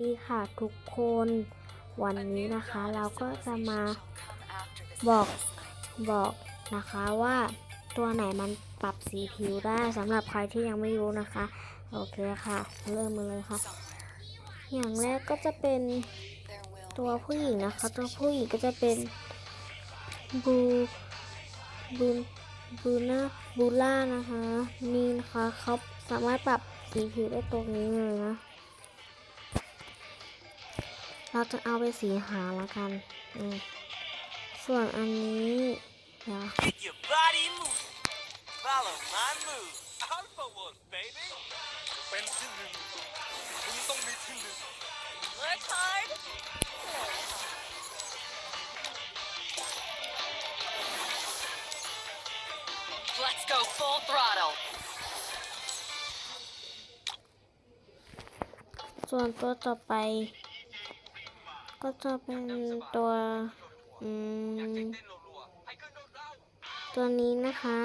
ดีค่ะทุกคน วันนี้นะคะเราก็จะมาบอกบอกนะคะว่าตัวไหนมันปรับสีผิวได้สำหรับใครที่ยังไม่รู้นะคะ โอเคค่ะ เริ่มมาเลยค่ะ อย่างแรกก็จะเป็นตัวผู้หญิงนะคะ ตัวผู้หญิงก็จะเป็นบูบูบูน่าบูล่านะคะ นี่นะคะเขาสามารถปรับสีผิวได้ตรงนี้เลยนะ เราจะเอาไปสีหางแล้วกันอืมส่วนอันนี้เดี๋ยว Get your body moving. Follow my move. Alpha one, baby. เป็นที่หนึ่งคุณต้องมีที่หนึ่ง Work hard. Let's go full throttle. ส่วนตัวต่อไป ก็จะเป็นตัวอืมตัวนี้นะคะ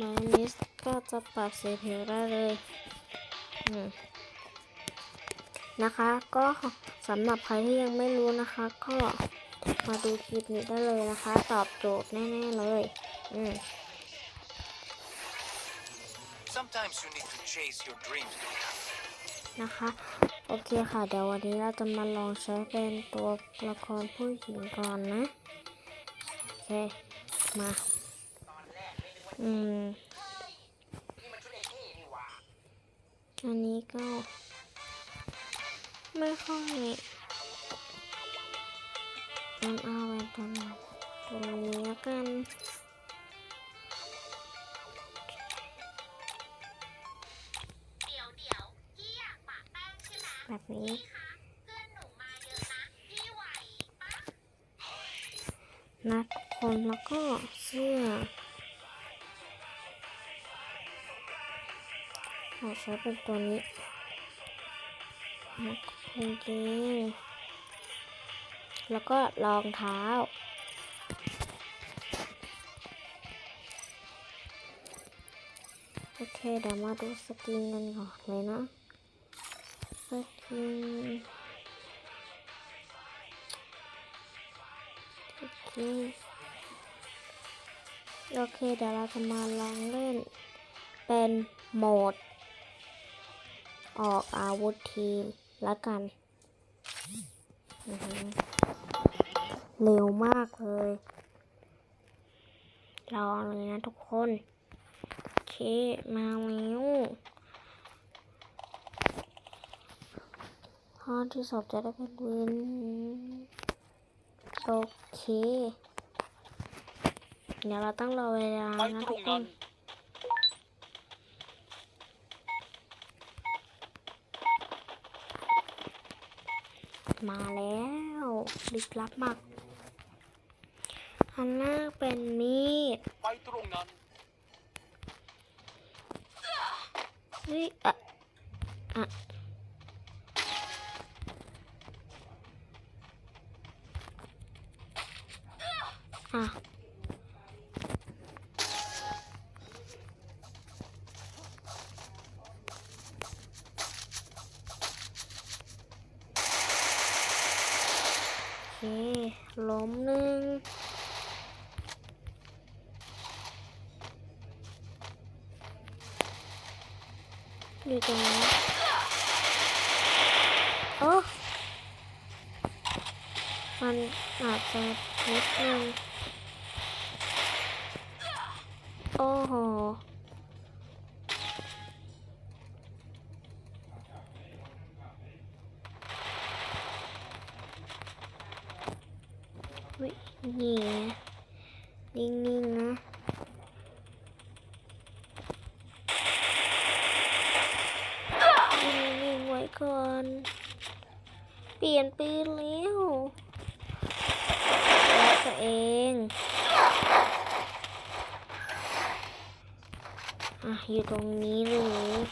มายนิสก็จะปรับสีผิวได้เลยนะคะ ก็สำหรับใครที่ยังไม่รู้นะคะ ก็มาดูคลิปนี้ได้เลยนะคะ ตอบโจทย์แน่ๆเลยอืม Sometimes you need to chase your dreams to. นะคะ โอเคค่ะ เดี๋ยววันนี้เราจะมาลองใช้เป็นตัวละครผู้หญิงก่อนนะ โอเค มา อืม อันนี้ก็ ไม่ค่อยมันเอาไว้ตรงตรงนี้แล้วกัน แบบนี้นหนูมาเยอะทุกคนแล้วก็เสื้อเราใช้เป็นตัวนี้แล้วก็กางเกงแล้วก็รองเท้า โอเค เดี๋ยวมาดูสกินกันก่อนเลยนะ โอเค เดี๋ยวเราจะมาลองเล่น เป็นโหมด ออกอาวุธทีมล้วกัน เร็วมากเลยรอเลยนะทุกคน โอเค มาแล้ว ข้อที่สอบจะได้เป็นวินโอเค เดี๋ยวเราต้องรอเวลาไปนะตรทุกงคนั้นนมาแล้วลึกลับมาก อันหน้าเป็นมีดไปตรงนั้นเฮ้ยอะอะ อะ โอเค ล้มหนึ่งอยู่ตรงนี้โอ้มันอาจจะนิดนึง โอ้โหวินี่ไงนิ่งๆนะนิ่งๆไว้ก่อน เปลี่ยนปืนแล้วแล้วตัวเอง อะอยู่ตรงนี้เลย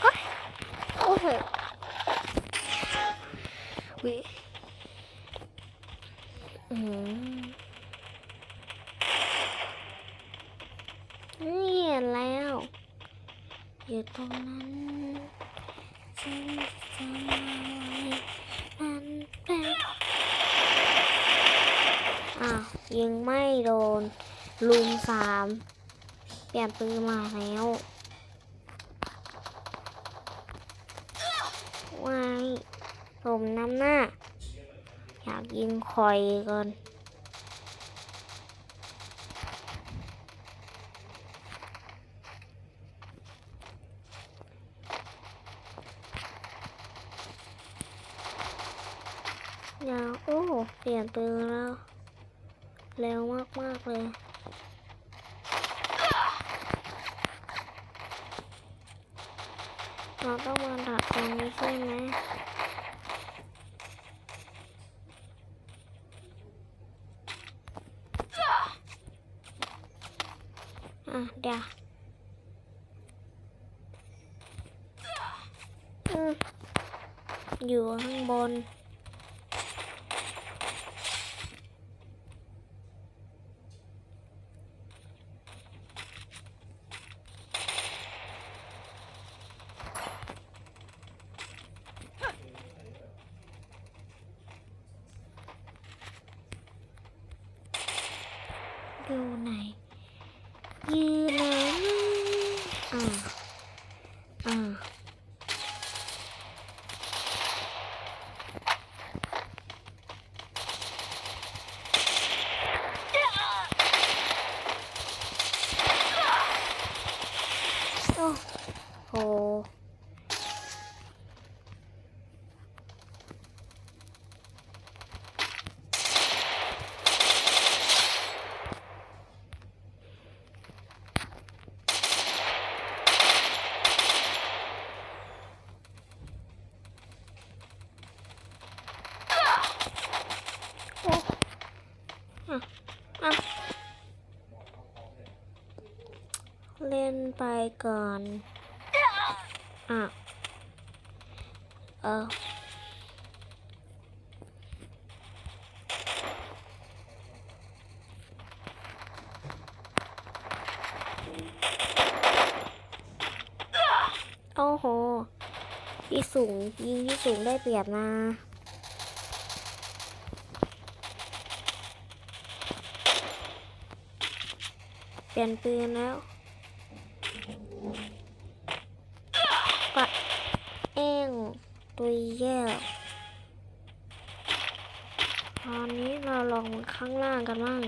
โอ้ยโอ้โหวิอืมนี่เห็นแล้ว อยู่ ตรงนั้นฉันจะมาไว้มันเป็นอ้าวยิงไม่โดนลุมสามเปลี่ยนปืนมาแล้ววายผมน้ำหน้า อยากยิงคอยก่อน อยาก โอ้เปลี่ยนปืนแล้วเร็วมากๆเลย เราต้องมาดักตรงนี้ใช่ไหมอะเดี๋ยวอืมอยู่ข้างบน ดูไหนยืนไหนอ่าอ่าโอ้โห เล่น ไปก่อน อะ เออโอ้โห ที่สูง ยิงที่สูงได้เปรียบนะเปลี่ยนปืนแล้ว ตุยแย่ตอนนี้เราลองข้างล่างกันบ้าง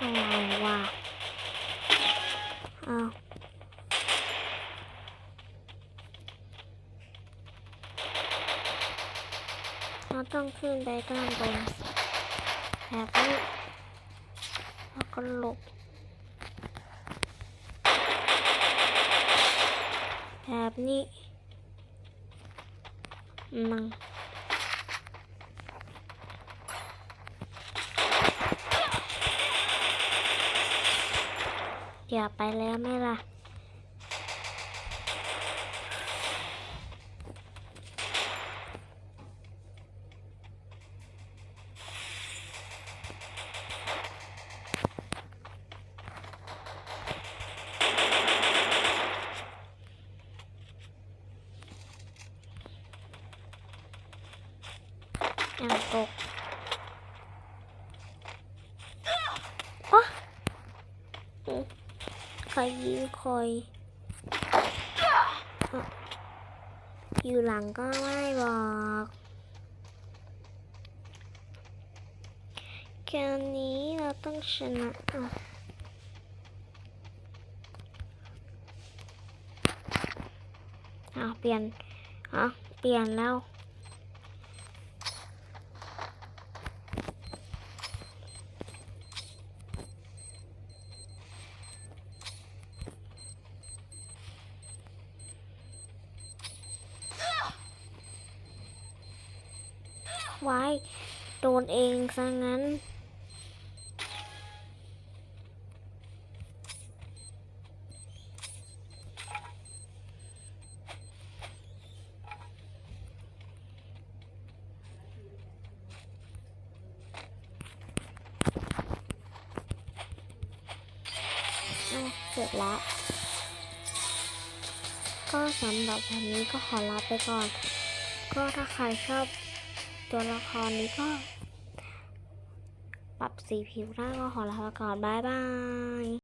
อะไรวะอ้าเราต้องขึ้นไปด้านบน แบบนี้แล้วก็หลบแบบนี้มังอย่าไปแล้วไม่ล่ะ อ่างตกโอ๊ะอืมใครยิงคอยอยู่หลังก็ไม่บอกแค่นี้เราต้องชนะอะอะเปลี่ยนอะเปลี่ยนแล้ว ไว้ โดนเองซะงั้น เสร็จแล้วก็สำหรับวันนี้ก็ขอลาไปก่อน ก็ถ้าใครชอบ ตัวละครนี้ก็ปรับสีผิวได้ก็ขอลาไปก่อน บ๊ายบาย